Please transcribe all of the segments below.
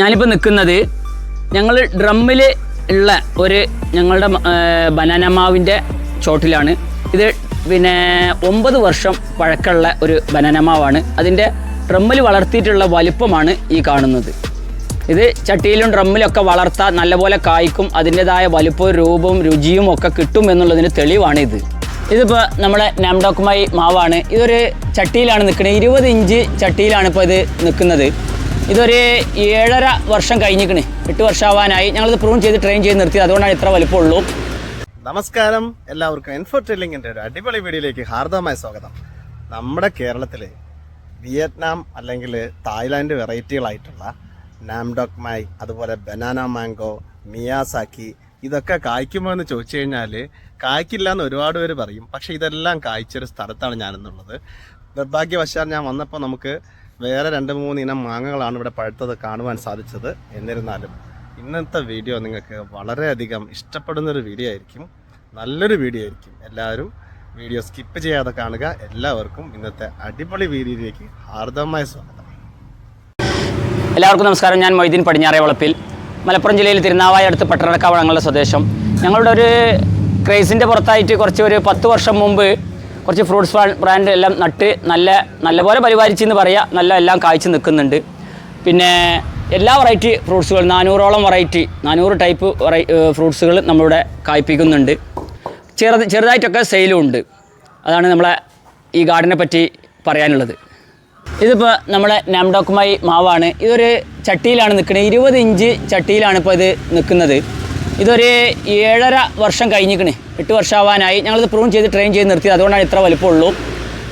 ഞാനിപ്പോൾ നിൽക്കുന്നത് ഞങ്ങൾ ഡ്രമ്മിൽ ഉള്ള ഒരു ഞങ്ങളുടെ ബനാന മാവിന്റെ ചോട്ടിലാണ്. ഇത് പിന്നെ ഒമ്പത് വർഷം പഴക്കമുള്ള ഒരു ബനാന മാവാണ്. അതിന്റെ ഡ്രമ്മിൽ വളർത്തിയിട്ടുള്ള വലുപ്പമാണ് ഈ കാണുന്നത്. ഇത് ചട്ടിയിലും ഡ്രമ്മിലൊക്കെ വളർത്താൻ നല്ലപോലെ കായ്ക്കും അതിന്റെതായ വലുപ്പവും രൂപവും രുചിയും ഒക്കെ കിട്ടും എന്നുള്ളതിന് തെളിവാണ് ഇത് ഇതിപ്പോൾ നമ്മുടെ നാംഡോക്കുമായി മാവാണ്. ഇതൊരു ചട്ടിയിലാണ് നിൽക്കുന്നത് ഇരുപത് ഇഞ്ച് ചട്ടിയിലാണ് ഇപ്പോൾ ഇത് നിൽക്കുന്നത് ഇതൊരു ഏഴര വർഷം കഴിഞ്ഞിക്കണ് എട്ട് വർഷമാവാനായി. ഞങ്ങളിത് പ്രൂൺ ചെയ്ത് ട്രെയിൻ ചെയ്ത് നിർത്തി. അതുകൊണ്ടാണ് ഇത്ര വലിപ്പമുള്ളൂ. നമസ്കാരം. എല്ലാവർക്കും ഇൻഫോട്ടെല്ലിങ്ങിന്റെ ഒരു അടിപൊളി വീഡിയോയിലേക്ക് ഹാർദവമായ സ്വാഗതം. നമ്മുടെ കേരളത്തിൽ വിയറ്റ്നാം അല്ലെങ്കിൽ തായ്ലാൻഡ് വെറൈറ്റികളായിട്ടുള്ള നാംഡോക് മായ് അതുപോലെ ബനാന മാംഗോ മിയാസാക്കി ഇതൊക്കെ കായ്ക്കുമോ എന്ന് ചോദിച്ചു കഴിഞ്ഞാൽ കായ്ക്കില്ല എന്ന് ഒരുപാട് പേര് പറയും. പക്ഷേ ഇതെല്ലാം കായ്ച്ചൊരു സ്ഥലത്താണ് ഞാനെന്നുള്ളത്. നിർഭാഗ്യവശാൽ ഞാൻ വന്നപ്പോൾ നമുക്ക് വേറെ രണ്ട് മൂന്ന് ഇനം മാങ്ങകളാണ് ഇവിടെ പഴുത്തത് കാണുവാൻ സാധിച്ചത്. എന്നിരുന്നാലും ഇന്നത്തെ വീഡിയോ നിങ്ങൾക്ക് വളരെയധികം ഇഷ്ടപ്പെടുന്നൊരു വീഡിയോ ആയിരിക്കും. നല്ലൊരു വീഡിയോ ആയിരിക്കും. എല്ലാവരും വീഡിയോ സ്കിപ്പ് ചെയ്യാതെ കാണുക. എല്ലാവർക്കും ഇന്നത്തെ അടിപൊളി വീഡിയോയിലേക്ക് ഹാർദമായ സ്വാഗതം. എല്ലാവർക്കും നമസ്കാരം. ഞാൻ മൊയ്തീൻ പടിഞ്ഞാറേ വളപ്പിൽ. മലപ്പുറം ജില്ലയിൽ തിരുനാവായ അടുത്ത് പട്ടണക്കാവളങ്ങളുടെ സ്വദേശം. ഞങ്ങളുടെ ഒരു ക്രേസിന്റെ പുറത്തായിട്ട് കുറച്ച് ഒരു പത്ത് വർഷം മുമ്പ് കുറച്ച് ഫ്രൂട്ട്സ് ബ്രാൻഡ് എല്ലാം നട്ട് നല്ല നല്ലപോലെ പരിപാലിച്ചെന്ന് പറയാം. നല്ല എല്ലാം കാഴ്ച നിൽക്കുന്നുണ്ട്. പിന്നെ എല്ലാ വെറൈറ്റി ഫ്രൂട്ട്സുകൾ നാനൂറോളം വെറൈറ്റി നാനൂറ് ടൈപ്പ് വെറൈ ഫ്രൂട്ട്സുകൾ നമ്മളിവിടെ കായ്പ്പിക്കുന്നുണ്ട് ചെറുത് ചെറുതായിട്ടൊക്കെ സെയിലും ഉണ്ട്. അതാണ് നമ്മളെ ഈ ഗാർഡനെ പറ്റി പറയാനുള്ളത്. ഇതിപ്പോൾ നമ്മുടെ നാംഡോക്കുമായി മാവാണ്. ഇതൊരു ചട്ടിയിലാണ് നിൽക്കുന്നത് ഇരുപത് ഇഞ്ച് ചട്ടിയിലാണ് ഇപ്പോൾ ഇത് നിൽക്കുന്നത്. ഇതൊരു ഏഴര വർഷം കഴിഞ്ഞിക്കണേ എട്ട് വർഷമാവാനായി. ഞങ്ങളിത് പ്രൂൺ ചെയ്ത് ട്രെയിൻ ചെയ്ത് നിർത്തി. അതുകൊണ്ടാണ് ഇത്ര വലിപ്പമുള്ളൂ.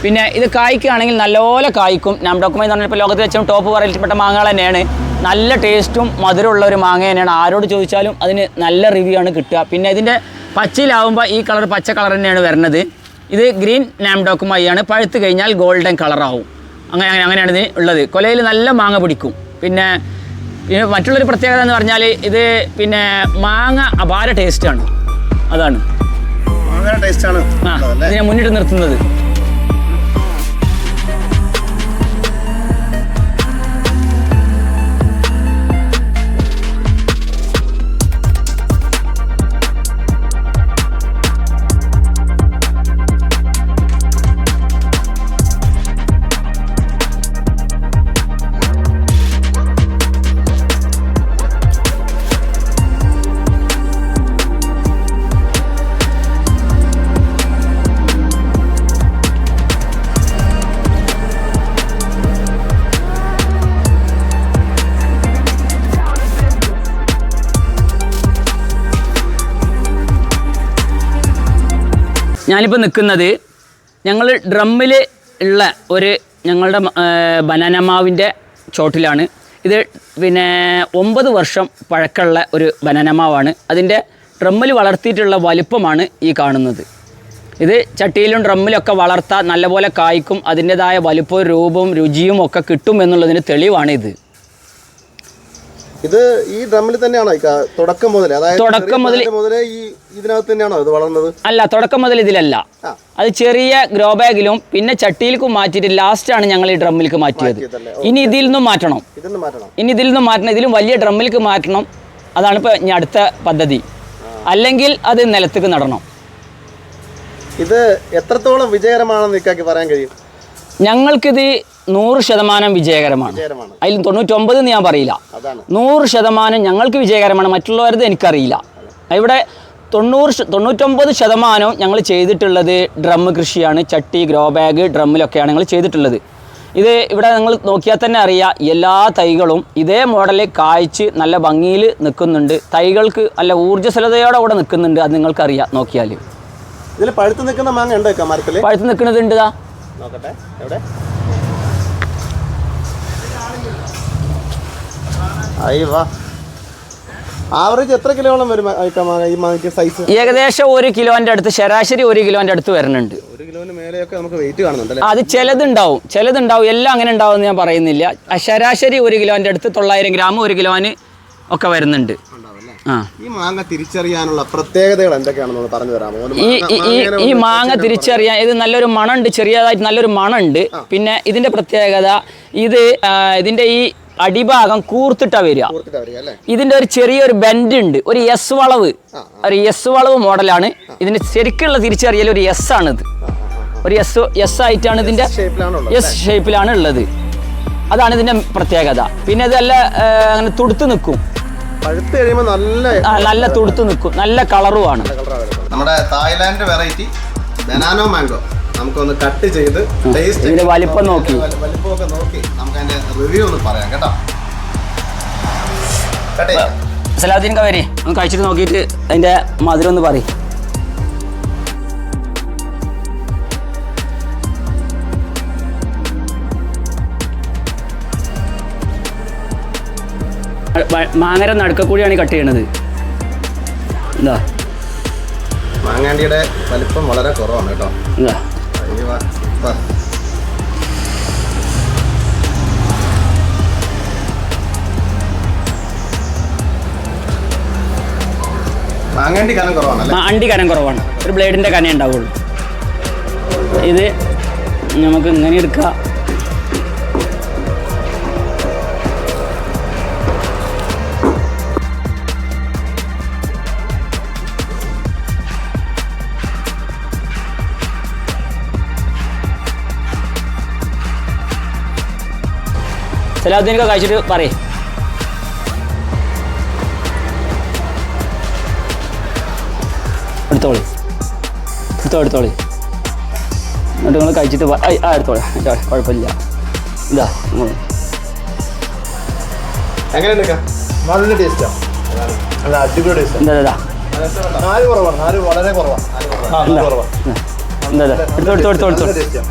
പിന്നെ ഇത് കായ്ക്കുകയാണെങ്കിൽ നല്ലപോലെ കായ്ക്കും. നാംഡോക്കുമായി എന്ന് പറഞ്ഞാൽ ഇപ്പോൾ ലോകത്ത് വെച്ചും ടോപ്പ് വെറൈറ്റിപ്പെട്ട മാങ്ങകൾ തന്നെയാണ്. നല്ല ടേസ്റ്റും മധുരമുള്ള ഒരു മാങ്ങ തന്നെയാണ്. ആരോട് ചോദിച്ചാലും അതിന് നല്ല റിവ്യൂ ആണ് കിട്ടുക. പിന്നെ ഇതിന്റെ പച്ചയിലാവുമ്പോൾ ഈ കളർ പച്ച കളർ തന്നെയാണ് വരുന്നത് ഇത് ഗ്രീൻ നാംഡോക്കുമായിയാണ് പഴുത്ത് കഴിഞ്ഞാൽ ഗോൾഡൻ കളറാവും അങ്ങനെ അങ്ങനെയാണ് ഇതിന് ഉള്ളത്. കൊലയിൽ നല്ല മാങ്ങ പിടിക്കും. പിന്നെ പിന്നെ മറ്റുള്ളൊരു പ്രത്യേകത എന്ന് പറഞ്ഞാൽ ഇത് പിന്നെ മാങ്ങ അപാര ടേസ്റ്റാണ് അതാണ്. ടേസ്റ്റാണ് ആ ഇതിനെ മുന്നിട്ട് നിർത്തുന്നത്. ഞാനിപ്പോൾ നിൽക്കുന്നത് ഞങ്ങൾ ഡ്രമ്മിൽ ഉള്ള ഒരു ഞങ്ങളുടെ ബനാന മാവിന്റെ ചോട്ടിലാണ്. ഇത് പിന്നെ ഒമ്പത് വർഷം പഴക്കമുള്ള ഒരു ബനാന മാവാണ്. അതിന്റെ ഡ്രമ്മിൽ വളർത്തിയിട്ടുള്ള വലുപ്പമാണ് ഈ കാണുന്നത്. ഇത് ചട്ടിയിലും ഡ്രമ്മിലൊക്കെ വളർത്താൻ നല്ലപോലെ കായ്ക്കും അതിന്റെതായ വലുപ്പവും രൂപവും രുചിയും ഒക്കെ കിട്ടും എന്നുള്ളതിന് തെളിവാണ് ഇത് ഇത് ഈ ഡ്രമ്മിൽ തന്നെയാണോ? തുടക്കം മുതൽ അതായത് തുടക്കം മുതൽ മുതലേ- ഈ ഇതിനകത്ത് തന്നെയാണോ ഇത് വളർന്നത്? അല്ല തുടക്കം മുതൽ ഇതിലല്ല. അത് ചെറിയ ഗ്രോ ബാഗിലും പിന്നെ ചട്ടിയിലേക്കും മാറ്റിയിട്ട് ആണ് ഞങ്ങൾ ഈ ഡ്രമ്മിലേക്ക് മാറ്റിയത്. ഇനി ഇതിൽ നിന്നും മാറ്റണം. ഇനി ഇതിൽ നിന്നും മാറ്റണം. ഇതിലും വലിയ ഡ്രമ്മിലേക്ക് മാറ്റണം. അതാണ് ഇപ്പോൾ ഇനി അടുത്ത പദ്ധതി. അല്ലെങ്കിൽ അത് നിലത്തേക്ക് നടണം. ഇത് എത്രത്തോളം വിജയകരമാണെന്ന് ഇക്കാക്കി പറയാൻ കഴിയും? ഞങ്ങൾക്കിത് നൂറ് ശതമാനം വിജയകരമാണ്. അതിൽ തൊണ്ണൂറ്റൊമ്പത് എന്ന് ഞാൻ പറയില്ല. നൂറ് ശതമാനം ഞങ്ങൾക്ക് വിജയകരമാണ് മറ്റുള്ളവരത് എനിക്കറിയില്ല. ഇവിടെ തൊണ്ണൂറ് തൊണ്ണൂറ്റൊമ്പത് ശതമാനവും ഞങ്ങൾ ചെയ്തിട്ടുള്ളത് ഡ്രം കൃഷിയാണ് ചട്ടി ഗ്രോ ബാഗ് ഡ്രമ്മിലൊക്കെയാണ് ഞങ്ങൾ ചെയ്തിട്ടുള്ളത്. ഇത് ഇവിടെ നിങ്ങൾ നോക്കിയാൽ തന്നെ അറിയാം എല്ലാ തൈകളും ഇതേ മോഡലിൽ കായ്ച്ച് നല്ല ഭംഗിയിൽ നിൽക്കുന്നുണ്ട്. തൈകൾക്ക് നല്ല ഊർജസ്വലതയോടെ കൂടെ നിൽക്കുന്നുണ്ട് അത് നിങ്ങൾക്കറിയാം നോക്കിയാൽ. ഇതിൽ പഴുത്ത് നിൽക്കുന്ന മാങ്ങ ഉണ്ടോ മരത്തിൽ പഴുത്ത് നിൽക്കുന്നത് ഉണ്ട് ഇതാ നോക്കട്ടെ എവിടെ അയ്യ വാ. ആവറേജ് എത്ര കിലോളം വരും ഈ സൈസ് ഏകദേശം ഒരു കിലോന്റെ അടുത്ത് ശരാശരി ഒരു കിലോന്റെ അടുത്ത് വരുന്നുണ്ട്. ഒരു കിലോന് മേലെയൊക്കെ നമുക്ക് വെയിറ്റ് അത് ചിലതുണ്ടാവും. ചിലതുണ്ടാവും. എല്ലാം അങ്ങനെ ഉണ്ടാവും ഞാൻ പറയുന്നില്ല. ശരാശരി ഒരു കിലോന്റെ അടുത്ത് തൊള്ളായിരം ഗ്രാം ഒരു കിലോന് ഒക്കെ വരുന്നുണ്ട്. ഈ മാങ്ങ തിരിച്ചറിയാനുള്ള പ്രത്യേകതകൾ എന്തൊക്കെയാണെന്ന് പറഞ്ഞു തരാമോ? ഈ മാങ്ങ- തിരിച്ചറിയാൻ ഇത് നല്ലൊരു മണമുണ്ട് ചെറിയതായിട്ട് നല്ലൊരു മണമുണ്ട്. പിന്നെ ഇതിന്റെ പ്രത്യേകത ഇത് ഇതിന്റെ ഈ അടിഭാഗം കൂർത്തിട്ടാ വരിക. ഇതിന്റെ ഒരു ചെറിയൊരു ബെൻഡ് ഉണ്ട്. ഒരു എസ് വളവ്. ഒരു എസ് വളവ് മോഡലാണ്. ഇതിന്റെ ശരിക്കുള്ള തിരിച്ചറിയൽ ഒരു എസ് ആണ് ഇത് ഒരു എസ് എസ് ആയിട്ടാണ് ഇതിന്റെ എസ് ഷേപ്പിലാണ് ഉള്ളത് അതാണ് ഇതിന്റെ പ്രത്യേകത. പിന്നെ ഇതല്ല അങ്ങനെ തുടുത്ത് നിൽക്കും. പഴുത്ത് കഴിയുമ്പോൾ നല്ല നല്ല തുടുത്ത് നിൽക്കും. നല്ല കളറുമാണ് നമ്മുടെ തായ്ലാന്റ് വെറൈറ്റി ബനാനോ മാംഗോ നമുക്കൊന്ന് കട്ട് ചെയ്ത് ടേസ്റ്റ് വലിപ്പം നോക്കി. വലിപ്പമൊക്കെ നോക്കി. നമുക്ക് അതിന്റെ റിവ്യൂ ഒന്ന് പറയാം കേട്ടോ. സലാദീൻ കവരി ഒന്ന് കഴിച്ചിട്ട് നോക്കിയിട്ട് അതിന്റെ മധുരം ഒന്ന് പറയും. മാങ്ങര നടുക്കൂടിയാണ് കട്ട് ചെയ്യണത്. എന്താ മാങ്ങാണ്ടിയുടെ വലിപ്പം വളരെ കുറവാണ് കേട്ടോ. എന്താ ഇനി വാ, മാങ്ങണ്ടി മാങ്ങാണ്ടി കനം കുറവാണല്ലേ? അണ്ടി കനം കുറവാണ്. ഒരു ബ്ലേഡിന്റെ കന ഉണ്ടാവുള്ളൂ. ഇത് നമുക്ക് ഇങ്ങനെ എടുക്കാം. സലാഹുദ്ദീനൊക്കെ കഴിച്ചിട്ട് പറയേ. എടുത്തോളി. എടുത്തോ എടുത്തോളി. എന്നിട്ട് നിങ്ങൾ കഴിച്ചിട്ട് ആ എടുത്തോളി. കുഴപ്പമില്ല. ഇതാ എങ്ങനെയുണ്ട് എങ്ങനെ എടുക്കാം നല്ല ടേസ്റ്റാണ് നല്ല അടിപൊളി ടേസ്റ്റ്. എന്താ ഇതാ നാല് കുറവാണ് നാല് വളരെ കുറവാണ് നാല് കുറവാണ് എന്താ ഇതാ എടുത്തോ എടുത്തോ എടുത്തോ എടുത്തോ.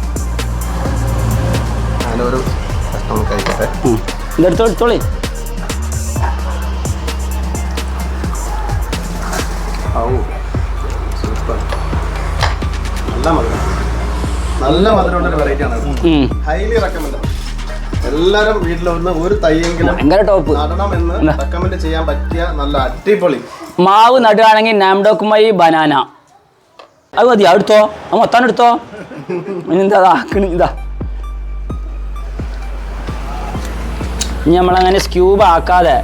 നല്ല ആയിക്കോട്ടെ. ഇതെടുത്തോ എടുത്തോളി. സൂപ്പർ നല്ല മധുരം. നല്ല മധുരമുള്ള ഒരു വെറൈറ്റി ആണ് ഹൈലി റെക്കമെൻഡ് എല്ലാരും വീട്ടിലൊന്ന് ഒരു തൈയെങ്കിലും നടണമെന്ന് റെക്കമെൻഡ് ചെയ്യാൻ പറ്റിയ നല്ല അടിപൊളി. മാവ് നടുകയാണെങ്കിൽ നാംഡോക്കുമായി ബനാന. അത് മതി അടുത്തോ മൊത്തം എടുത്തോ. ഇനി എന്താ? ഇതാ. ഇനി നമ്മളങ്ങനെ സ്ക്യൂബ് ആക്കാതെ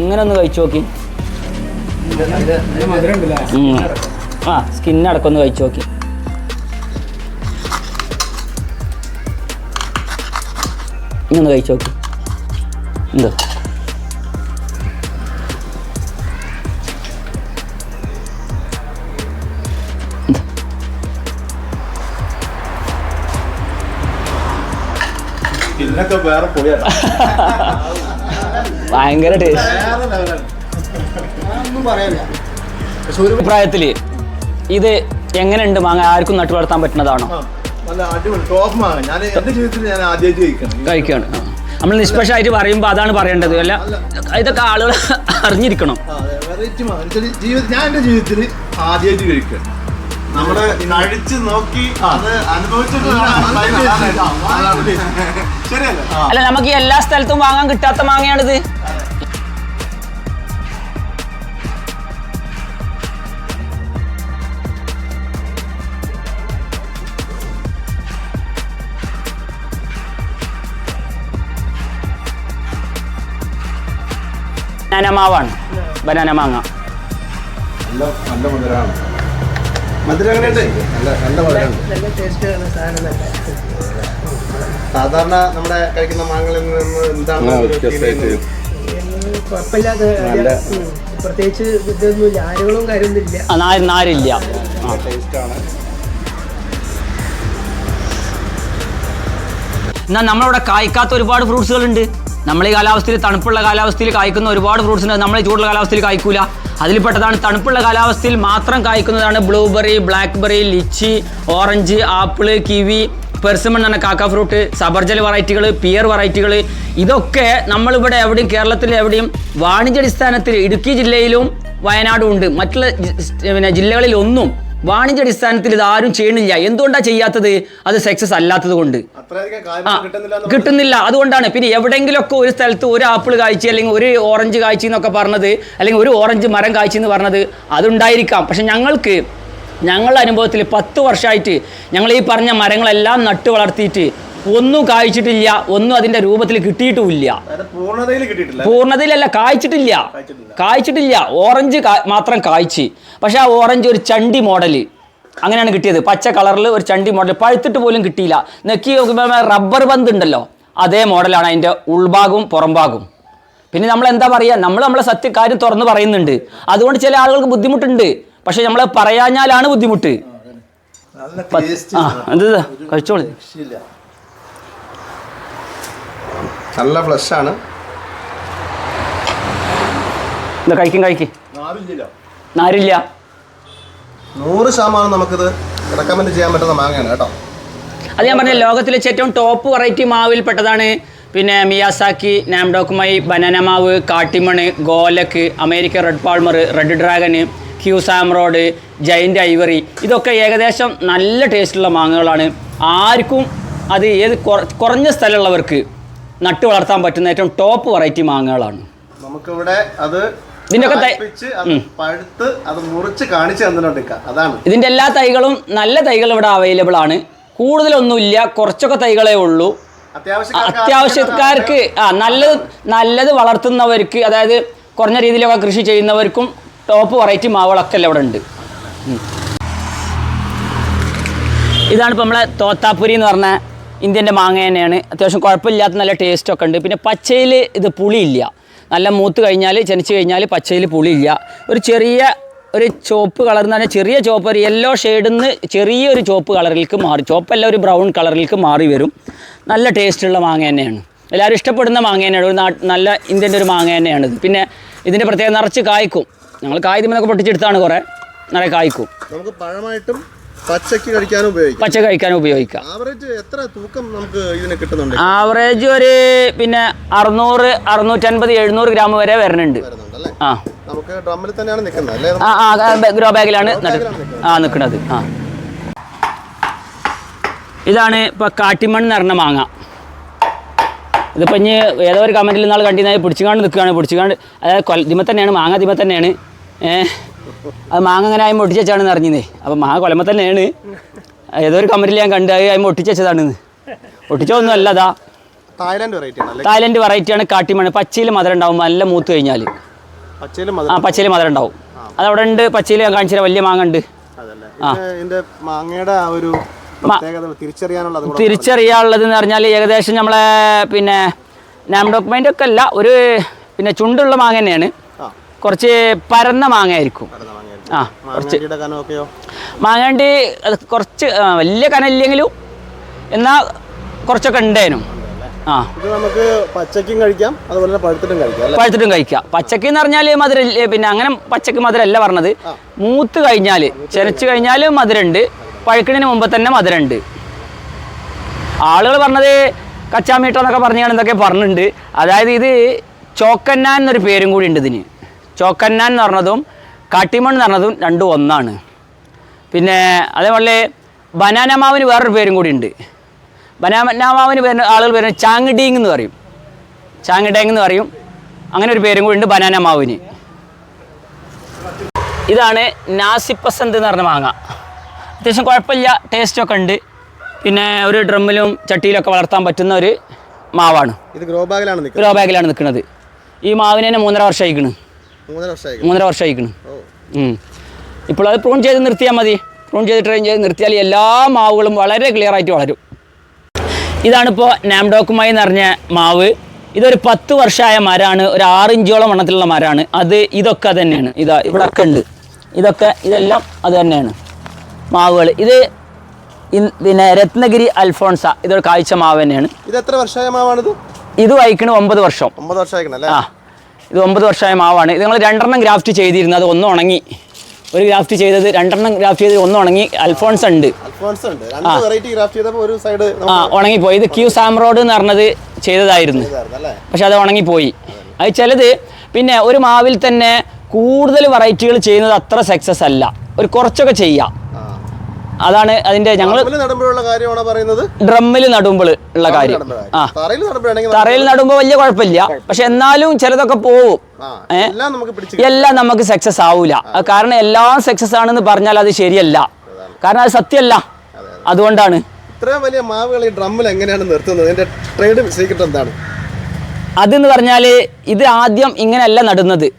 ഇങ്ങനെ ഒന്ന് കഴിച്ചു നോക്കി. ആ സ്കിന്നടക്കം ഒന്ന് കഴിച്ചു നോക്കി. ഒന്ന് കഴിച്ചു നോക്കി. എന്താ? പിന്നൊക്കെ വേറെ പൊളിയാണ് ഭയങ്കര അഭിപ്രായത്തിൽ ഇത് എങ്ങനെയുണ്ട് മാങ്ങ? ആർക്കും നട്ടു വളർത്താൻ പറ്റുന്നതാണോ? കഴിക്കാണ് നല്ല അടിപൊളി. ടോപ്പ് മാങ്ങ. ഞാൻ എന്റെ ജീവിതത്തിൽ ഞാൻ ആദ്യമായിട്ട് കഴിക്കണം. കഴിക്കുകയാണ് നമ്മൾ നിഷ്പക്ഷമായിട്ട് പറയുമ്പോൾ അതാണ് പറയേണ്ടത്. അല്ല ഇതൊക്കെ ആളുകൾ അറിഞ്ഞിരിക്കണം. വെറൈറ്റി ഞാൻ എന്റെ ജീവിതത്തിൽ ആദ്യമായിട്ട് കഴിക്കുക. നമ്മൾ കഴിച്ച് നോക്കി അത് അനുഭവിച്ചിട്ട് ശരിയല്ലേ അല്ല നമുക്ക് എല്ലാ സ്ഥലത്തും വാങ്ങാൻ കിട്ടാത്ത മാങ്ങയാണിത്. ബനാന മാവാണ്. ബനാന മാങ്ങ. നല്ല നല്ല മധുരമാണ് സാധാരണ നമ്മുടെ കഴിക്കുന്ന മാങ്ങളിൽ നിന്ന് എന്താണ്? കുഴപ്പമില്ലാതെ. പ്രത്യേകിച്ച് ഇതൊന്നുമില്ല ആരുകളും കാര്യമൊന്നുമില്ല നാരില്ല. ആ. എന്നാൽ നമ്മളവിടെ കായ്ക്കാത്ത ഒരുപാട് ഫ്രൂട്ട്സുകൾ ഉണ്ട് നമ്മൾ ഈ കാലാവസ്ഥയിൽ തണുപ്പുള്ള കാലാവസ്ഥയിൽ കായ്ക്കുന്ന ഒരുപാട് ഫ്രൂട്ട്സ് ഉണ്ട്. നമ്മൾ ചൂടുള്ള കാലാവസ്ഥയിൽ കായ്ക്കൂല. അതിൽപ്പെട്ടതാണ് തണുപ്പുള്ള കാലാവസ്ഥയിൽ മാത്രം കായ്ക്കുന്നതാണ് blueberry blackberry lychee orange apple kiwi persimmon എന്ന കാക്ക ഫ്രൂട്ട് സബർജൽ വെറൈറ്റികൾ പിയർ വെറൈറ്റികൾ ഇതൊക്കെ നമ്മളിവിടെ എവിടെയും കേരളത്തിൽ എവിടെയും വാണിജ്യാടിസ്ഥാനത്തിൽ ഇടുക്കി ജില്ലയിലും വയനാടും ഉണ്ട്. മറ്റുള്ള പിന്നെ ജില്ലകളിലൊന്നും വാണിജ്യാടിസ്ഥാനത്തിൽ ഇത് ആരും ചെയ്യണില്ല എന്തുകൊണ്ടാണ് ചെയ്യാത്തത്? അത് സക്സസ് അല്ലാത്തത് കൊണ്ട്. കിട്ടുന്നില്ല അതുകൊണ്ടാണ്. പിന്നെ എവിടെയെങ്കിലുമൊക്കെ ഒരു സ്ഥലത്ത് ഒരു ആപ്പിൾ കാഴ്ച അല്ലെങ്കിൽ ഒരു ഓറഞ്ച് കാഴ്ച എന്നൊക്കെ പറഞ്ഞത് അല്ലെങ്കിൽ ഒരു ഓറഞ്ച് മരം കാഴ്ച എന്ന് പറഞ്ഞത് അതുണ്ടായിരിക്കാം. പക്ഷെ ഞങ്ങൾക്ക് ഞങ്ങളുടെ അനുഭവത്തിൽ പത്ത് വർഷമായിട്ട് ഞങ്ങൾ ഈ പറഞ്ഞ മരങ്ങളെല്ലാം നട്ട് വളർത്തിയിട്ട് ഒന്നും കായ്ച്ചിട്ടില്ല ഒന്നും അതിന്റെ രൂപത്തിൽ കിട്ടിയിട്ടുമില്ല. പൂർണതയിലല്ല കായ്ച്ചിട്ടില്ല. കായ്ച്ചിട്ടില്ല. ഓറഞ്ച് മാത്രം കായ്ച്ച്. പക്ഷെ ആ ഓറഞ്ച് ഒരു ചണ്ടി മോഡൽ അങ്ങനെയാണ് കിട്ടിയത്. പച്ച കളറിൽ ഒരു ചണ്ടി മോഡൽ പഴുത്തിട്ട് പോലും കിട്ടിയില്ല. നെക്കി നോക്കുമ്പോൾ റബ്ബർ ബന്ദ് ഉണ്ടല്ലോ അതേ മോഡലാണ് അതിന്റെ ഉൾഭാഗവും പുറംഭാഗവും. പിന്നെ നമ്മൾ എന്താ പറയുക നമ്മൾ നമ്മളെ സത്യകാര്യം തുറന്ന് പറയുന്നുണ്ട്. അതുകൊണ്ട് ചില ആളുകൾക്ക് ബുദ്ധിമുട്ടുണ്ട്. പക്ഷെ നമ്മൾ പറയാഞ്ഞാലാണ് ബുദ്ധിമുട്ട്. അത് കഴിച്ചോളൂ. നല്ല ഫ്ലഷ് ആണ്. ഇത് കഴിക്കും കഴിക്കും. നാരില്ല നൂറ് ശതമാനം നമുക്കിത് റെക്കമെൻഡ് ചെയ്യാൻ പറ്റുന്ന മാങ്ങയാണ് കേട്ടോ. അത് ഞാൻ പറഞ്ഞ ലോകത്തിലെ ഏറ്റവും ടോപ്പ് വെറൈറ്റി മാവിൽ പെട്ടതാണ് പിന്നെ മിയാസാക്കി നാംഡോക്കുമായി ബനാന മാവ് കാട്ടിമണ് ഗോലക്ക് അമേരിക്ക റെഡ് പാൾമർ റെഡ് ഡ്രാഗന് ക്യൂസാംറോഡ് ജൈന്റ് ഐവറി ഇതൊക്കെ ഏകദേശം നല്ല ടേസ്റ്റുള്ള മാങ്ങകളാണ്. ആർക്കും അത് ഏത് കുറഞ്ഞ സ്ഥലമുള്ളവർക്ക് നട്ടു വളർത്താൻ പറ്റുന്ന ഏറ്റവും ടോപ്പ് വെറൈറ്റി മാങ്ങകളാണ്. നമുക്കിവിടെ അത് ഇതിന്റെ പഴുത്ത് അത് മുറിച്ച് കാണിച്ചു തന്നിട്ടുണ്ട് അതാണ്. ഇതിന്റെ എല്ലാ തൈകളും നല്ല തൈകൾ ഇവിടെ അവൈലബിൾ ആണ്. കൂടുതലൊന്നുമില്ല കുറച്ചൊക്കെ തൈകളേ ഉള്ളൂ. അത്യാവശ്യക്കാർക്ക് ആ നല്ലത് നല്ലത് വളർത്തുന്നവർക്ക് അതായത് കുറഞ്ഞ രീതിയിലൊക്കെ കൃഷി ചെയ്യുന്നവർക്കും ടോപ്പ് വെറൈറ്റി മാവുകളൊക്കെ അല്ല ഇവിടെ ഉണ്ട്. ഇതാണ് ഇപ്പോൾ നമ്മളെ തോത്താപ്പുരി എന്ന് പറഞ്ഞ ഇന്ത്യന്റെ മാങ്ങ തന്നെയാണ്. അത്യാവശ്യം കുഴപ്പമില്ലാത്ത നല്ല ടേസ്റ്റ് ഒക്കെ ഉണ്ട്. പിന്നെ പച്ചയിൽ ഇത് പുളിയില്ല. നല്ല മൂത്ത് കഴിഞ്ഞാൽ ചെനച്ച് കഴിഞ്ഞാൽ പച്ചയിൽ പുളിയില്ല. ഒരു ചെറിയ ഒരു ചുവപ്പ് കളർ എന്ന് പറഞ്ഞാൽ ചെറിയ ചുവപ്പ് ഒരു യെല്ലോ ഷെയ്ഡിൽ നിന്ന് ചെറിയൊരു ചുവപ്പ് കളറിലേക്ക് മാറി. ചുവപ്പല്ല ഒരു ബ്രൗൺ കളറിലേക്ക് മാറി വരും. നല്ല ടേസ്റ്റുള്ള മാങ്ങ തന്നെയാണ്. എല്ലാവരും ഇഷ്ടപ്പെടുന്ന മാങ്ങ തന്നെയാണ്. ഒരു നല്ല ഇന്ത്യന്റെ ഒരു മാങ്ങ തന്നെയാണിത്. പിന്നെ ഇതിന്റെ പ്രത്യേകം നിറച്ച് കായ്ക്കും. ഞങ്ങൾ കായ്ക്കുമ്പോൾ പൊട്ടിച്ചെടുത്താണ് കുറേ. നിറയെ കായ്ക്കും. നമുക്ക് പഴമായിട്ടും പച്ചക്ക് കഴിക്കാൻ ഉപയോഗിക്കാം. പച്ച കഴിക്കാൻ ഉപയോഗിക്കാം. ആവറേജ് എത്ര തൂക്കം നമുക്ക് ഇതിന് കിട്ടുന്നുണ്ട്? ആവറേജ് ഒരു പിന്നെ അറുന്നൂറ് അറുന്നൂറ്റൻപത് എഴുന്നൂറ് ഗ്രാം വരെ വരുന്നുണ്ട്. ആ. നമുക്ക് ഡ്രമ്മിൽ തന്നെയാണ് നിൽക്കുന്നത് അല്ലേ? ആ ആ ഗ്രോ ബാഗിലാണ് ആ നിൽക്കുന്നത്. ആ. ഇതാണ് ഇപ്പോൾ കാട്ടിമൺ എന്ന് പറഞ്ഞ മാങ്ങ. ഇതിപ്പോൾ ഇനി ഏതോ ഒരു കമന്റിൽ നാൾ കണ്ടിരുന്നാൽ പിടിച്ചുകാണ്ട് നിൽക്കുകയാണ് പിടിച്ചുകാണ്ട് അതായത് കൊല ദിമ തന്നെയാണ് മാങ്ങ ദിമ തന്നെയാണ്. ഏഹ് അത് മാങ്ങ അങ്ങനെ ആയി ഒട്ടിച്ചാണെന്ന് അറിഞ്ഞേ അപ്പോൾ മാങ്ങ കൊലമ തന്നെയാണ്. ഏതോ ഒരു കമന്റിൽ ഞാൻ കണ്ടു ആയി ഒട്ടിച്ചാണ് ഒട്ടിച്ചൊന്നും അല്ല അതാ. തായ്ലാൻഡ് വെറൈറ്റി ആണ് തായ്ലൻഡ് വെറൈറ്റിയാണ് കാട്ടിമണ് പച്ചയിൽ മധുരം ഉണ്ടാവും. നല്ല മൂത്ത് കഴിഞ്ഞാൽ ആ പച്ചയിൽ മധുരം ഉണ്ടാവും. അതവിടെ ഉണ്ട്. പച്ചയിൽ ഞാൻ കാണിച്ചു വലിയ മാങ്ങ ഉണ്ട്. മാങ്ങയുടെ ഒരു തിരിച്ചറിയാനുള്ളത് എന്ന് പറഞ്ഞാൽ ഏകദേശം നമ്മളെ പിന്നെ നാം ഡോക്യുമെന്റ് ഒക്കെ അല്ല. ഒരു പിന്നെ ചുണ്ടുള്ള മാങ്ങ തന്നെയാണ്. കുറച്ച് പരന്ന മാങ്ങ ആയിരിക്കും ആ കുറച്ച് മാങ്ങാണ്ടി അത് കുറച്ച് വലിയ കനയില്ലെങ്കിലും എന്നാൽ കുറച്ചൊക്കെ ഉണ്ടേനും ആ. നമുക്ക് പച്ചക്കും കഴിക്കാം അതുപോലെ പഴുത്തിട്ടും കഴിക്കാം പഴുത്തിട്ടും കഴിക്കാം. പച്ചക്ക് എന്ന് പറഞ്ഞാൽ മധുരം പിന്നെ അങ്ങനെ പച്ചക്ക് മധുരമല്ല പറഞ്ഞത്. മൂത്ത് കഴിഞ്ഞാൽ ചെനച്ച് കഴിഞ്ഞാൽ മധുരമുണ്ട് പഴുക്കണതിന് മുമ്പ് തന്നെ മധുരമുണ്ട് ആളുകൾ പറഞ്ഞത് കച്ചാമീട്ടോ എന്നൊക്കെ പറഞ്ഞാണ് എന്തൊക്കെ പറഞ്ഞിട്ടുണ്ട്. അതായത് ഇത് ചോക്കന്നാൻ എന്നൊരു പേരും കൂടി ഉണ്ട് ഇതിന്. ചോക്കന്നാൻ എന്ന് പറഞ്ഞതും കാട്ടിമൺ എന്ന് പറഞ്ഞതും രണ്ടും ഒന്നാണ്. പിന്നെ അതേപോലെ ബനാനമാവിന് വേറൊരു പേരും കൂടി ഉണ്ട്. ബനാനമാവിന് പേര് ആളുകൾ പേര് ചാങ്ഡീങ് എന്ന് പറയും. ചാങ്ഡേങ് എന്ന് പറയും. അങ്ങനെ ഒരു പേരും കൂടി ഉണ്ട് ബനാനമാവിന് ഇതാണ് നാസിപ്പസന്ത് എന്ന് പറഞ്ഞ മാങ്ങ. അത്യാവശ്യം കുഴപ്പമില്ല ടേസ്റ്റൊക്കെ ഉണ്ട്. പിന്നെ ഒരു ഡ്രമ്മിലും ചട്ടിയിലൊക്കെ വളർത്താൻ പറ്റുന്ന ഒരു മാവാണ്. ഇത് ഗ്രോ ബാഗിലാണ് നിൽക്കുന്നത്. ഗ്രോ ബാഗിലാണ് നിൽക്കുന്നത്. ഈ മാവിന് തന്നെ മൂന്നര വർഷം അയക്കണ് മൂന്നര വർഷമായി മൂന്നര വർഷം ഇപ്പോൾ അത് പ്രൂൺ ചെയ്ത് നിർത്തിയാൽ മതി. പ്രൂൺ ചെയ്ത് ട്രെയിൻ ചെയ്ത് നിർത്തിയാൽ എല്ലാ മാവുകളും വളരെ ക്ലിയർ ആയിട്ട് വളരും. ഇതാണിപ്പോൾ നാംഡോക്കുമായി നിറഞ്ഞ മാവ്. ഇതൊരു പത്ത് വർഷമായ മരമാണ് ഒരു ആറ് ഇഞ്ചോളം വണ്ണത്തിലുള്ള മരമാണ് അത് ഇതൊക്കെ തന്നെയാണ്. ഇതാ ഇവിടെ ഒക്കെ ഉണ്ട്. ഇതൊക്കെ ഇതെല്ലാം അത് തന്നെയാണ്. മാവുകൾ ഇത് പിന്നെ രത്നഗിരി അൽഫോൺസ. ഇതൊരു കാഴ്ച മാവ് തന്നെയാണ്. ഇത് എത്ര വർഷമായ മാവാണിത്? ഇത് വഹിക്കണ ഒമ്പത് വർഷം. ഒമ്പത് വർഷം ആ. ഇത് ഒമ്പത് വർഷമായ മാവാണ്. ഇത് ഞങ്ങൾ രണ്ടെണ്ണം ഗ്രാഫ്റ്റ് ചെയ്തിരുന്നത് ഒന്ന് ഉണങ്ങി. ഒരു ഗ്രാഫ്റ്റ് ചെയ്തത് രണ്ടെണ്ണം ഗ്രാഫ്റ്റ് ചെയ്ത് ഒന്ന് ഉണങ്ങി. അൽഫോൺസ് ഉണ്ട്. ആ. ഉണങ്ങിപ്പോയി. ഇത് ക്യൂ സാംറോഡ് എന്ന് പറഞ്ഞത് ചെയ്തതായിരുന്നു. പക്ഷെ അത് ഉണങ്ങിപ്പോയി. അത് ചിലത് പിന്നെ ഒരു മാവിൽ തന്നെ കൂടുതൽ വെറൈറ്റികൾ ചെയ്യുന്നത് അത്ര സക്സസ് അല്ല. ഒരു കുറച്ചൊക്കെ ചെയ്യാം. അതാണ് അതിന്റെ ഞങ്ങൾ ഡ്രമ്മിൽ നടുമ്പോൾ ഉള്ള കാര്യം. ആ. തറയിൽ നടുമ്പോ നടുമ്പോൾ വലിയ കുഴപ്പമില്ല. പക്ഷെ എന്നാലും ചിലതൊക്കെ പോവും. എല്ലാം നമുക്ക് സക്സസ് ആവൂല. കാരണം എല്ലാം സക്സസ് ആണെന്ന് പറഞ്ഞാൽ അത് ശരിയല്ല. കാരണം അത് സത്യമല്ല. അതുകൊണ്ടാണ്. ഇത്രയും വലിയ മാവുകൾ ഈ ഡ്രമ്മിൽ എങ്ങനെയാണ് നിർത്തുന്നത്? ഇതിന്റെ ട്രേഡ് സീക്രട്ട് എന്താണ്? അതെന്ന് പറഞ്ഞാൽ ഇത് ആദ്യം ഇങ്ങനെയല്ല നടുന്നത്.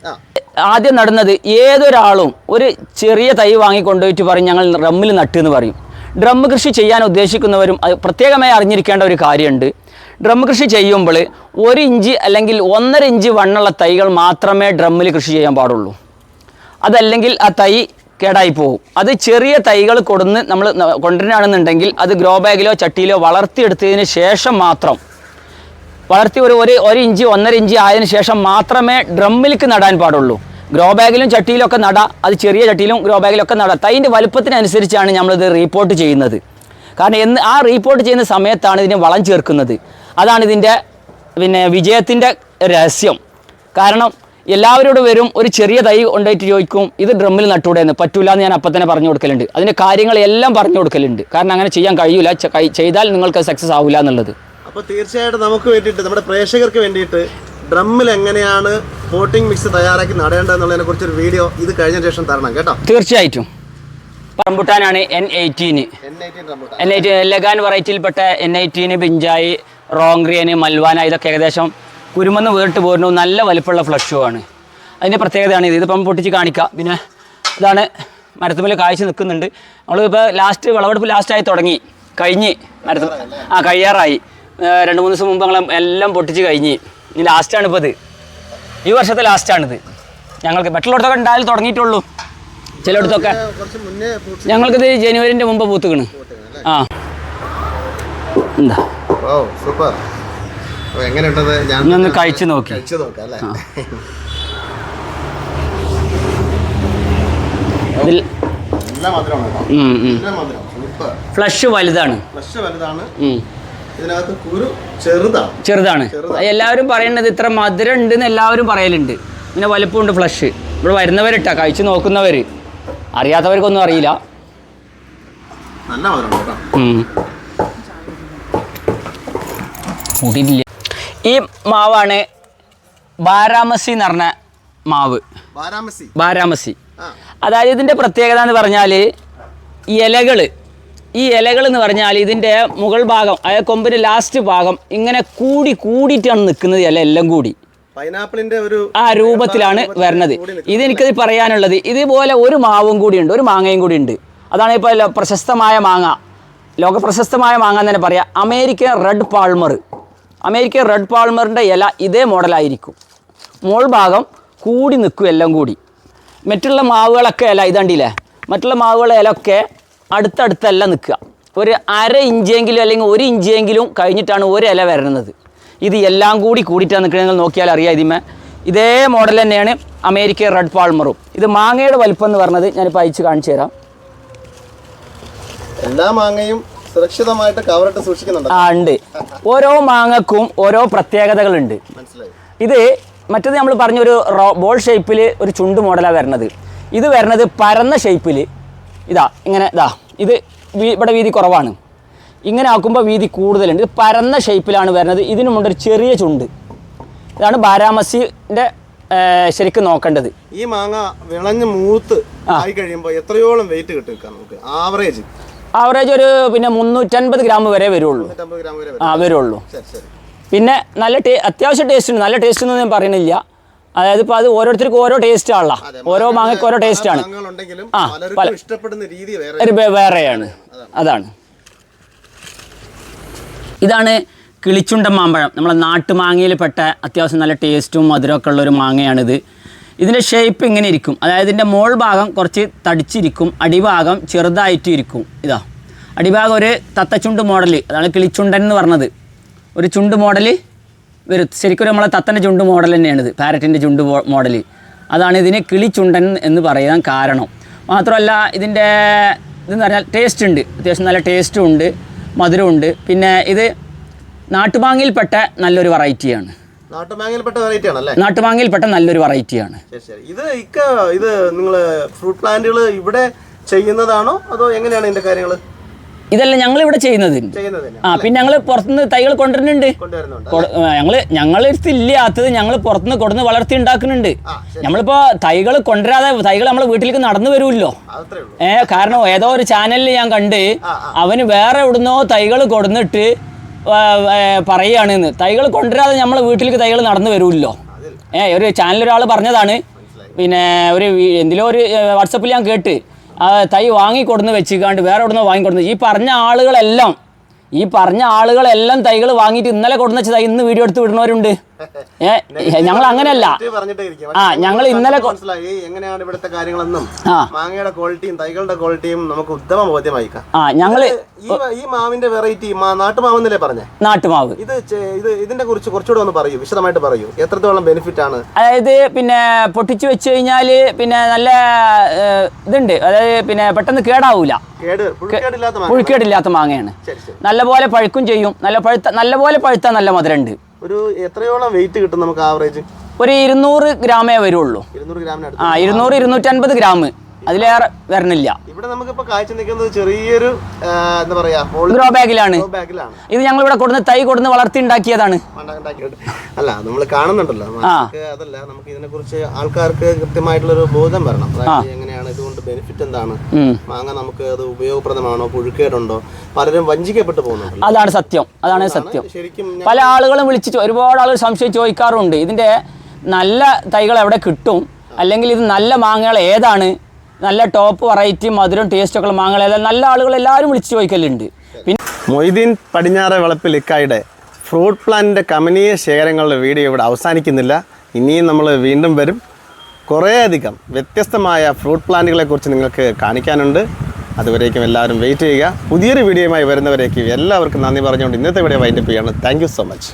ആദ്യം നടുന്നത് ഏതൊരാളും ഒരു ചെറിയ തൈ വാങ്ങിക്കൊണ്ടുപോയിട്ട് പറയും ഞങ്ങൾ ഡ്രമ്മിൽ നട്ട് എന്ന് പറയും. ഡ്രം കൃഷി ചെയ്യാൻ ഉദ്ദേശിക്കുന്നവരും അത് പ്രത്യേകമായി അറിഞ്ഞിരിക്കേണ്ട ഒരു കാര്യമുണ്ട്. ഡ്രം കൃഷി ചെയ്യുമ്പോൾ ഒരു ഇഞ്ച് അല്ലെങ്കിൽ ഒന്നര ഇഞ്ച് വണ്ണുള്ള തൈകൾ മാത്രമേ ഡ്രമ്മിൽ കൃഷി ചെയ്യാൻ പാടുള്ളൂ. അതല്ലെങ്കിൽ ആ തൈ കേടായി പോകും. അത് ചെറിയ തൈകൾ കൊടുന്ന് നമ്മൾ കൊണ്ടുവരികയാണെന്നുണ്ടെങ്കിൽ അത് ഗ്രോ ബാഗിലോ ചട്ടിയിലോ വളർത്തിയെടുത്തതിന് ശേഷം മാത്രം വളർത്തി ഒരു ഒരു ഇഞ്ച് ഒന്നര ഇഞ്ച് ആയതിനു ശേഷം മാത്രമേ ഡ്രമ്മിലേക്ക് നടാൻ പാടുള്ളൂ. ഗ്രോ ബാഗിലും ചട്ടിയിലും ഒക്കെ നട. അത് ചെറിയ ചട്ടിയിലും ഗ്രോ ബാഗിലൊക്കെ നട. തൈന്റെ വലുപ്പത്തിനനുസരിച്ചാണ് നമ്മളിത് റീപ്പോർട്ട് ചെയ്യുന്നത്. കാരണം എന്ന് ആ റീപ്പോർട്ട് ചെയ്യുന്ന സമയത്താണ് ഇതിന് വളം ചേർക്കുന്നത്. അതാണ് ഇതിന്റെ പിന്നെ വിജയത്തിന്റെ രഹസ്യം. കാരണം എല്ലാവരോടും വരും ഒരു ചെറിയ തൈ കൊണ്ടുപോയിട്ട് ചോദിക്കും ഇത് ഡ്രമ്മിൽ നട്ടൂടെ എന്ന് പറ്റൂല എന്ന് ഞാൻ അപ്പം തന്നെ പറഞ്ഞു കൊടുക്കലുണ്ട്. അതിന്റെ കാര്യങ്ങളെല്ലാം പറഞ്ഞു കൊടുക്കലുണ്ട്. കാരണം അങ്ങനെ ചെയ്യാൻ കഴിയൂല. ചെയ്താൽ നിങ്ങൾക്ക് സക്സസ് ആവില്ല എന്നുള്ളത് അപ്പോൾ തീർച്ചയായിട്ടും നമുക്ക് വേണ്ടിയിട്ട് നമ്മുടെ പ്രേക്ഷകർക്ക് വേണ്ടിയിട്ട് ഡ്രമ്മിൽ എങ്ങനെയാണ് പോട്ടിംഗ് മിക്സ് തയ്യാറാക്കി നടേണ്ടതെന്നുള്ളതിനെ കുറിച്ചൊരു വീഡിയോ ഇത് കഴിഞ്ഞ ശേഷം തരണം കേട്ടോ. തീർച്ചയായിട്ടും. റംബുട്ടാനാണ് എൻ എയ്റ്റീന് എൻ എയ്റ്റീൻ റംബൂട്ടാൻ. എൻ എയ്റ്റീൻ ലഗാൻ വെറൈറ്റിയിൽപ്പെട്ട എൻ എയ്റ്റീന് ബിഞ്ചായി റോങ്ക്രിയന് മൽവാന ഇതൊക്കെ ഏകദേശം കുരുമെന്ന് വേറിട്ട് പോരുന്നു. നല്ല വലിപ്പമുള്ള ഫ്ലഷോ ആണ്. അതിന്റെ പ്രത്യേകതയാണ് ഇത്. ഇതിപ്പം പൊട്ടിച്ച് കാണിക്കാം. പിന്നെ ഇതാണ് മരത്തുമ്പിൽ കാഴ്ച നിൽക്കുന്നുണ്ട്. നമ്മളിപ്പോൾ ലാസ്റ്റ് വിളവെടുപ്പ് ലാസ്റ്റായി തുടങ്ങി. കഴിഞ്ഞ് മരത്ത് ആ കഴിയാറായി. രണ്ട് മൂന്ന് ദിവസം മുമ്പ് ഞങ്ങൾ എല്ലാം പൊട്ടിച്ച് കഴിഞ്ഞ്. ഇനി ലാസ്റ്റാണ് ഇപ്പോൾ ഇത്. ഈ വർഷത്തെ ലാസ്റ്റാണിത് ഞങ്ങൾക്ക് മറ്റുള്ളിടത്തൊക്കെ ഉണ്ടായാലും തുടങ്ങിയിട്ടുള്ളൂ. ചിലയിടത്തൊക്കെ. ഞങ്ങൾക്കിത് ജനുവരിന്റെ മുമ്പ് പൂത്തുക്കണ്. ആ. എന്താ? സൂപ്പർ എങ്ങനെയുണ്ടത് ഞാൻ കഴിച്ചു നോക്കി. കഴിച്ചു നോക്കാം അല്ലേ? ഇതിൽ ഫ്ലഷ് വലുതാണ്. ഫ്ലഷ് വലുതാണ്. ഇതിനകത്ത് കുരു ചെറുതാണ്. ചെറുതാണ്. എല്ലാവരും പറയുന്നത് ഇത്ര മധുരം ഉണ്ടെന്ന് എല്ലാവരും പറയലുണ്ട്. പിന്നെ വലുപ്പമുണ്ട് ഫ്ലഷ് ഇവിടെ വരുന്നവരിട്ടാ കഴിച്ചു നോക്കുന്നവർ അറിയാത്തവർക്കൊന്നും അറിയില്ല. നല്ല മധുരം. ഈ മാവാണ് ബാരാമസി എന്ന് പറഞ്ഞ മാവ്. ബാരാമസി. ബാരാമസി. അതായത് ഇതിന്റെ പ്രത്യേകത എന്ന് പറഞ്ഞാൽ ഇലകൾ ഈ ഇലകൾ എന്ന് പറഞ്ഞാൽ ഇതിന്റെ മുകൾ ഭാഗം അതായത് കൊമ്പിന്റെ ലാസ്റ്റ് ഭാഗം ഇങ്ങനെ കൂടി കൂടിയിട്ടാണ് നിൽക്കുന്നത് ഇല എല്ലാം കൂടി. പൈനാപ്പിളിന്റെ ഒരു ആ രൂപത്തിലാണ് വരുന്നത് ഇതെനിക്കത് പറയാനുള്ളത്. ഇതുപോലെ ഒരു മാവും കൂടി ഉണ്ട് ഒരു മാങ്ങയും കൂടി ഉണ്ട്. അതാണ് ഇപ്പോൾ പ്രശസ്തമായ മാങ്ങ. ലോക പ്രശസ്തമായ മാങ്ങ എന്ന് തന്നെ പറയാം. American red Palmer. American red പാൾമറിന്റെ ഇല ഇതേ മോഡലായിരിക്കും. മോൾ ഭാഗം കൂടി നിൽക്കും എല്ലാം കൂടി. മറ്റുള്ള മാവുകളൊക്കെ ഇല ഇതണ്ടില്ലേ? മറ്റുള്ള മാവുകളെ ഇലയൊക്കെ അടുത്തടുത്തല്ല നിൽക്കുക. ഒരു അര ഇഞ്ചെങ്കിലും അല്ലെങ്കിൽ ഒരു ഇഞ്ചെങ്കിലും കഴിഞ്ഞിട്ടാണ് ഒരു ഇല വരുന്നത് ഇത് എല്ലാം കൂടി കൂടിയിട്ടാണ് നിൽക്കുന്നത്. നിങ്ങൾ നോക്കിയാൽ അറിയാം ഇതിമേ ഇതേ മോഡൽ തന്നെയാണ് അമേരിക്ക റെഡ് പാൾമറും. ഇത് മാങ്ങയുടെ വലിപ്പം എന്ന് പറഞ്ഞത് ഞാനിപ്പോൾ അയച്ച് കാണിച്ചു തരാം. എല്ലാ മാങ്ങയും സുരക്ഷിതമായിട്ട് കവറിട്ട് സൂക്ഷിക്കുന്നുണ്ട്? ആ ഉണ്ട്. ഓരോ മാങ്ങക്കും ഓരോ പ്രത്യേകതകളുണ്ട്. ഇത് മറ്റത് നമ്മൾ പറഞ്ഞൊരു ബോൾ ഷേപ്പിൽ ഒരു ചുണ്ട് മോഡലാണ് വരുന്നത് ഇത് വരുന്നത് പരന്ന ഷേപ്പിൽ ഇതാ ഇങ്ങനെ ഇതാ ഇത് ഇവിടെ വീതി കുറവാണ്. ഇങ്ങനെ ആക്കുമ്പോൾ വീതി കൂടുതലുണ്ട്. ഇത് പരന്ന ഷേപ്പിലാണ് വരുന്നത്. ഇതിനു ഒരു ചെറിയ ചുണ്ട്. ഇതാണ് ബാരാമസിന്റെ ശരിക്കും നോക്കേണ്ടത്. ഈ മാങ്ങ വിളഞ്ഞ് മൂത്ത് ആയി കഴിയുമ്പോൾ എത്രയോളം വെയിറ്റ് കിട്ടും നമുക്ക്? ആവറേജ് ആവറേജ് ഒരു പിന്നെ മുന്നൂറ്റൻപത് ഗ്രാം വരെ വരുള്ളൂ. ആ വരും വരുള്ളൂ. പിന്നെ നല്ല ടേ അത്യാവശ്യം ടേസ്റ്റ് ഉണ്ട്. നല്ല ടേസ്റ്റ് ഒന്നും ഞാൻ പറയുന്നില്ല. അതായത് ഇപ്പൊ അത് ഓരോരുത്തർക്കും ഓരോ ടേസ്റ്റ് ആണല്ലോ. ഓരോ മാങ്ങയ്ക്ക് ഓരോ ടേസ്റ്റ് ആണ്. ആ, പല- ഇഷ്ടപ്പെടുന്ന രീതി വേറെ വേറെയാണ്. അതാണ്. ഇതാണ് കിളിച്ചുണ്ട മാമ്പഴം. നമ്മളെ നാട്ടുമാങ്ങയിൽ പെട്ട അത്യാവശ്യം നല്ല ടേസ്റ്റും മധുരമൊക്കെ ഉള്ള ഒരു മാങ്ങയാണിത്. ഇതിന്റെ ഷേപ്പ് ഇങ്ങനെ ഇരിക്കും. അതായത് ഇതിന്റെ മോൾ ഭാഗം കുറച്ച് തടിച്ചിരിക്കും. അടിഭാഗം ചെറുതായിട്ട് ഇരിക്കും. ഇതാ. അടിഭാഗം ഒരു തത്തച്ചുണ്ട് മോഡൽ അതാണ് കിളിച്ചുണ്ടൻ എന്ന് പറഞ്ഞത്. ഒരു ചുണ്ട് മോഡൽ വരും ശരിക്കും നമ്മളെ തത്തന്റെ ചുണ്ട് മോഡൽ തന്നെയാണിത്. പാരറ്റിന്റെ ചുണ്ട് മോഡൽ അതാണ് ഇതിന് കിളിച്ചുണ്ടൻ എന്ന് പറയാൻ കാരണം. മാത്രമല്ല ഇതിന്റെ ഇതെന്ന് പറഞ്ഞാൽ ടേസ്റ്റ് ഉണ്ട്. അത്യാവശ്യം നല്ല ടേസ്റ്റും ഉണ്ട് മധുരമുണ്ട് പിന്നെ ഇത് നാട്ടുമാങ്ങയിൽപ്പെട്ട നല്ലൊരു വെറൈറ്റിയാണ് നാട്ടുമാങ്ങയിൽപ്പെട്ട നല്ലൊരു വെറൈറ്റിയാണ് ഇത് ഇത് നിങ്ങൾ ഫ്രൂട്ട് പ്ലാന്റുകൾ ഇവിടെ ചെയ്യുന്നതാണോ? അതോ എങ്ങനെയാണ് ഇതിന്റെ കാര്യങ്ങൾ ഇതല്ല ഞങ്ങൾ ഇവിടെ ചെയ്യുന്നത് ആ പിന്നെ ഞങ്ങൾ പുറത്തുനിന്ന് തൈകൾ കൊണ്ടുവരുന്നുണ്ട്. ഞങ്ങൾ ഞങ്ങളടുത്ത് ഇല്ലാത്തത് ഞങ്ങൾ പുറത്തുനിന്ന് കൊടുന്ന് വളർത്തി ഉണ്ടാക്കുന്നുണ്ട്. നമ്മളിപ്പോ തൈകൾ കൊണ്ടുവരാതെ തൈകൾ നമ്മളെ വീട്ടിലേക്ക് നടന്നു വരുമല്ലോ. ഏ കാരണം ഏതോ ഒരു ചാനലിൽ ഞാൻ കണ്ട് അവന് വേറെ എവിടുന്നോ തൈകൾ കൊടുന്നിട്ട് പറയുകയാണെന്ന്. തൈകൾ കൊണ്ടുവരാതെ നമ്മളെ വീട്ടിലേക്ക് തൈകൾ നടന്നു വരുമല്ലോ. ഏ ഒരു ചാനലിൽ ഒരാൾ പറഞ്ഞതാണ് പിന്നെ ഒരു എന്തിലോ ഒരു വാട്സപ്പിൽ ഞാൻ കേട്ട്. തൈ വാങ്ങിക്കൊടുന്ന് വെച്ചിക്കാണ്ട് വേറെ എവിടെ നിന്ന് വാങ്ങിക്കൊടുന്ന്. ഈ പറഞ്ഞ ആളുകളെല്ലാം ഈ പറഞ്ഞ ആളുകളെല്ലാം തൈകൾ വാങ്ങിയിട്ട് ഇന്നലെ കൊടുന്ന തൈ ഇന്ന് വീഡിയോ എടുത്ത് വിടുന്നവരുണ്ട്. ഏ ഞങ്ങൾ അങ്ങനെയല്ല. ആ, ഞങ്ങൾ ഇന്നലെ മനസ്സിലായി. എങ്ങനെയാണ് ഇവിടുത്തെ കാര്യങ്ങളെന്നും മാങ്ങയുടെ ക്വാളിറ്റിയും തൈകളുടെ ക്വാളിറ്റിയും നമുക്ക് ഉത്തമ ബോധ്യമായിക്കാം. ആ ഞങ്ങൾ ഈ മാവിന്റെ വെറൈറ്റി നാട്ടുമാവെന്നല്ലേ പറഞ്ഞേ? നാട്ടുമാവ്. ഇത് ഇത് ഇതിന്റെ കുറിച്ച് കുറച്ചുകൂടെ ഒന്ന് പറയൂ വിശദമായിട്ട് പറയൂ. എത്രത്തോളം ബെനിഫിറ്റ് ആണ്? അതായത് പിന്നെ പൊട്ടിച്ചു വെച്ച് കഴിഞ്ഞാൽ പിന്നെ നല്ല ഇതുണ്ട്. അതായത് പിന്നെ പെട്ടെന്ന് കേടാവൂല. കേട് പുഴുക്കേടില്ലാത്ത മാങ്ങ. പുഴുക്കേടില്ലാത്ത മാങ്ങയാണ്. നല്ലപോലെ പഴുക്കും ചെയ്യും. നല്ല പഴുത്ത നല്ലപോലെ പഴുത്ത നല്ല മധുരമുണ്ട്. ഒരു എത്രയോളം വെയിറ്റ് കിട്ടും നമുക്ക് ആവറേജ് ഒരു ഇരുന്നൂറ് ഗ്രാമേ വരുള്ളൂ. ഇരുന്നൂറ് ഗ്രാമിന് അടുത്ത് ആ ഇരുന്നൂറ് ഇരുന്നൂറ്റൻപത് ഗ്രാം. അതിലേറെ വരണില്ല. ഇവിടെ നമുക്കിപ്പോ കാഴ്ച നിൽക്കുന്നത് ചെറിയൊരു എന്താ പറയാ ഗ്രോ ബാഗിലാണ് ഇത് ഞങ്ങൾ ഇവിടെ കൊടുന്ന് തൈ കൊടുന്ന് വളർത്തി ഉണ്ടാക്കിയതാണ്. അല്ല നമ്മൾ കാണുന്നുണ്ടല്ലോ. അതല്ല നമുക്ക് ഇതിനെ കുറിച്ച് ആൾക്കാർക്ക് കൃത്യമായിട്ടുള്ള ഒരു ബോധം വരണം. എങ്ങനെയാണ് എങ്ങനെയാണ് ഇതുകൊണ്ട് ബെനിഫിറ്റ് എന്താണ്? മാങ്ങ നമുക്ക് അത് ഉപയോഗപ്രദമാണോ? പുഴുക്കേടുണ്ടോ? പലരും വഞ്ചിക്കപ്പെട്ടു പോകുന്നുണ്ട് അതാണ് സത്യം. അതാണ് സത്യം. ശരിക്കും പല ആളുകളും വിളിച്ച് ഒരുപാട് ആളുകൾ സംശയം ചോദിക്കാറുണ്ട്. ഇതിന്റെ നല്ല തൈകൾ എവിടെ കിട്ടും? അല്ലെങ്കിൽ ഇത് നല്ല മാങ്ങകൾ ഏതാണ്? നല്ല ടോപ്പ് വെറൈറ്റി മധുരം ടേസ്റ്റ് ഒക്കെ മാങ്ങകൾ ഏതാണ്? നല്ല ആളുകൾ എല്ലാവരും വിളിച്ച് ചോദിക്കലുണ്ട്. പിന്നെ മൊയ്തീൻ പടിഞ്ഞാറെ വളപ്പിൽ ഇക്കായുടെ ഫ്രൂട്ട് പ്ലാന്റിന്റെ കമനീയ ശേഖരങ്ങളുടെ വീഡിയോ ഇവിടെ അവസാനിക്കുന്നില്ല. ഇനിയും നമ്മൾ വീണ്ടും വരും. കുറേയധികം വ്യത്യസ്തമായ ഫ്രൂട്ട് പ്ലാന്റുകളെ കുറിച്ച് നിങ്ങൾക്ക് കാണിക്കാനുണ്ട്. അതുവരേക്കും എല്ലാവരും വെയിറ്റ് ചെയ്യുക. പുതിയൊരു വീഡിയോയുമായി വരുന്നവരേക്കും എല്ലാവർക്കും നന്ദി പറഞ്ഞുകൊണ്ട് ഇന്നത്തെ വീഡിയോ വൈൻഡപ്പ് ചെയ്യാണ്. Thank so much.